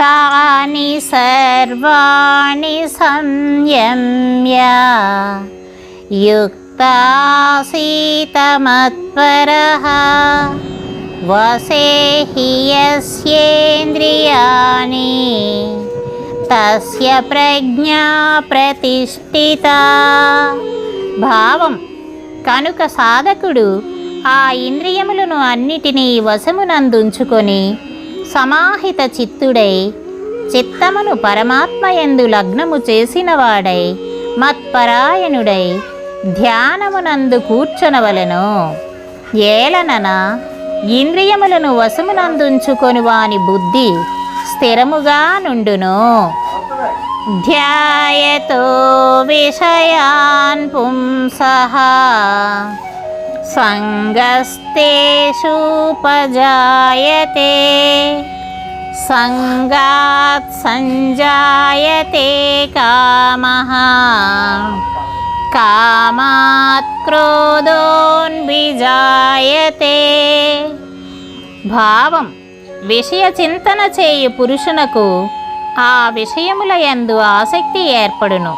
तानि सर्वाणि संयम्य युक्तासीतमत्परः वसे हि यस्येन्द्रियाणि తస్య ప్రజ్ఞా ప్రతిష్ఠిత భావం కనుక సాధకుడు ఆ ఇంద్రియములను అన్నిటినీ వశమునందుంచుకొని సమాహిత చిత్తుడై. చిత్తమును పరమాత్మయందు లగ్నము చేసినవాడై మత్పరాయణుడై ధ్యానమునందు కూర్చొనవలెను. ఏలనన ఇంద్రియములను వశమునందుంచుకొని వాని బుద్ధి స్థిరముగా నుండును. ధ్యాయతో విషయాన్ పుంసః సంగస్తేషుపజాయతే సంగాత్ సంజాయతే కామః కామాత్ క్రోధోన్విజాయతే భావం విషయ చింతన చేయు పురుషునకు ఆ విషయముల యందు ఆసక్తి ఏర్పడును.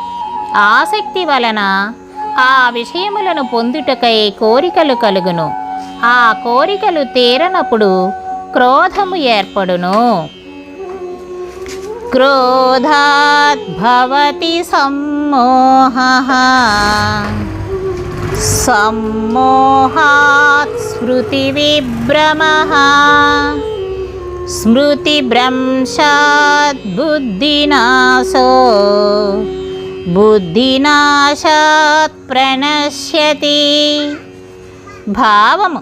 ఆసక్తి వలన ఆ విషయములను పొందుటకై కోరికలు కలుగును. ఆ కోరికలు తీరనప్పుడు క్రోధము ఏర్పడును. క్రోధాద్భవతి సమ్మోహ. సమ్మోహాత్ స్మృతి విభ్రమ స్మృతిభ్రంశాత్ బుద్ధినాశో. బుద్ధినాశాత్ ప్రణశ్యతి. భావము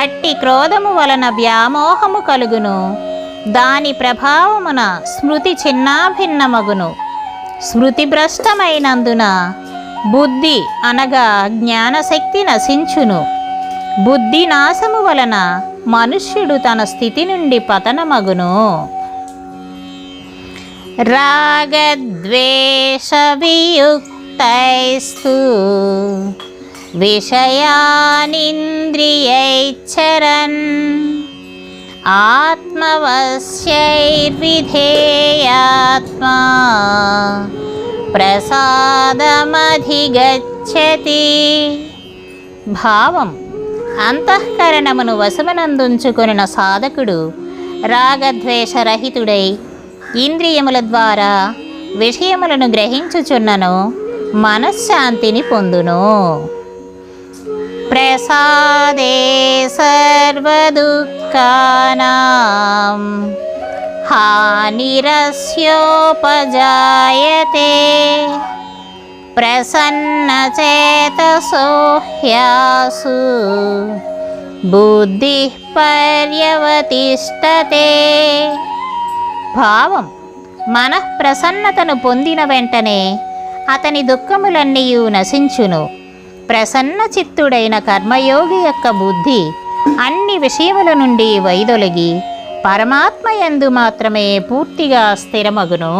అట్టి క్రోధము వలన వ్యామోహము కలుగును. దాని ప్రభావమున స్మృతి చిన్నాభిన్నమగును. స్మృతిభ్రష్టమైనందున బుద్ధి అనగా జ్ఞానశక్తి నశించును. బుద్ధి నాశము వలన మనుష్యుడు తన స్థితి నుండి పతనమగును. రాగద్వేష వియుక్తైస్తు విషయానింద్రియైచ్చరన్ ఆత్మవశ్యైర్విధేయాత్మా ప్రసాదమధిగచ్చతి భావం అంతఃకరణమును వశమనందుంచుకొనిన సాధకుడు రాగద్వేషరహితుడై ఇంద్రియముల ద్వారా విషయములను గ్రహించుచున్నను మనశ్శాంతిని పొందును. ప్రసాదే సర్వదుఃఖానాం హానిరస్యోపజాయతే. ప్రసన్నచేతసో హ్యాసు బుద్ధి పర్యవతిష్టతే భావం మనఃప్రసన్నతను పొందిన వెంటనే అతని దుఃఖములన్నీ నశించును. ప్రసన్న చిత్తుడైన కర్మయోగి యొక్క బుద్ధి అన్ని విషయముల నుండి వైదొలిగి పరమాత్మ యందు మాత్రమే పూర్తిగా స్థిరమగును.